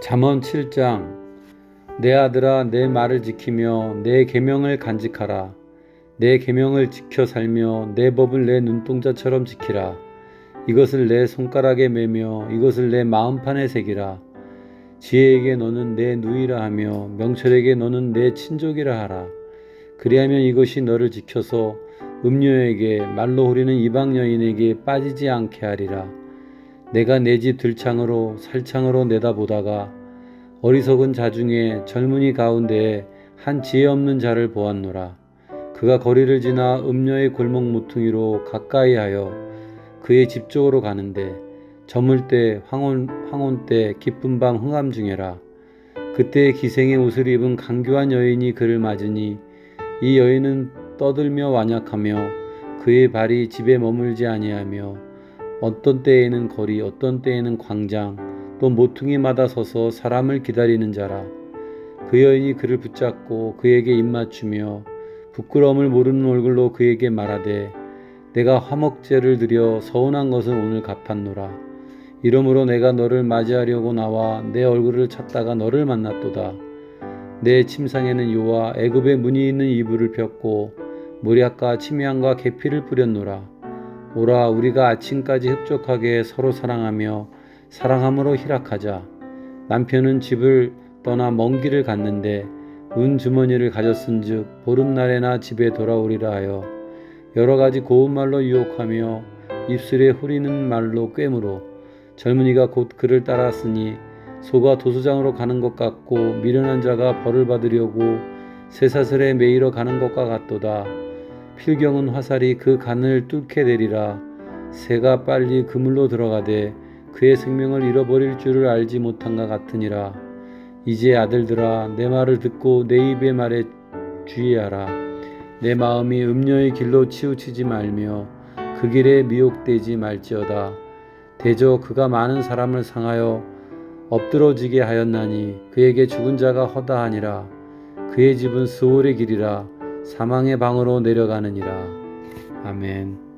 잠언 7장 내 아들아 내 말을 지키며 내 계명을 간직하라. 내 계명을 지켜 살며 내 법을 내 눈동자처럼 지키라. 이것을 내 손가락에 매며 이것을 내 마음판에 새기라. 지혜에게 너는 내 누이라 하며 명철에게 너는 내 친족이라 하라. 그리하면 이것이 너를 지켜서 음료에게 말로 후리는 이방 여인에게 빠지지 않게 하리라 내가 내 집 들창으로 살창으로 내다보다가 어리석은 자 중에 젊은이 가운데에 한 지혜 없는 자를 보았노라. 그가 거리를 지나 음녀의 골목 모퉁이로 가까이 하여 그의 집 쪽으로 가는데 저물 때 황혼, 황혼 때 기쁜 밤 흥함 중에라. 그때 기생의 옷을 입은 강교한 여인이 그를 맞으니 이 여인은 떠들며 완약하며 그의 발이 집에 머물지 아니하며 어떤 때에는 거리, 어떤 때에는 광장, 또 모퉁이마다 서서 사람을 기다리는 자라. 그 여인이 그를 붙잡고 그에게 입맞추며 부끄러움을 모르는 얼굴로 그에게 말하되 내가 화목제를 드려 서운한 것은 오늘 갚았노라. 이러므로 내가 너를 맞이하려고 나와 내 얼굴을 찾다가 너를 만났도다. 내 침상에는 요와 애굽의 문이 있는 이불을 폈고 모략과 침향과 계피를 뿌렸노라. 오라 우리가 아침까지 흡족하게 서로 사랑하며 사랑함으로 희락하자. 남편은 집을 떠나 먼 길을 갔는데 은 주머니를 가졌은즉 보름날에나 집에 돌아오리라 하여 여러 가지 고운 말로 유혹하며 입술에 후리는 말로 꿰므로 젊은이가 곧 그를 따랐으니 소가 도수장으로 가는 것 같고 미련한 자가 벌을 받으려고 쇠사슬에 매이러 가는 것과 같도다. 필경은 화살이 그 간을 뚫게 되리라. 새가 빨리 그물로 들어가되 그의 생명을 잃어버릴 줄을 알지 못한 것 같으니라. 이제 아들들아 내 말을 듣고 내 입의 말에 주의하라. 내 마음이 음녀의 길로 치우치지 말며 그 길에 미혹되지 말지어다. 대저 그가 많은 사람을 상하여 엎드러지게 하였나니 그에게 죽은 자가 허다하니라. 그의 집은 스올의 길이라 사망의 방으로 내려가느니라. 아멘.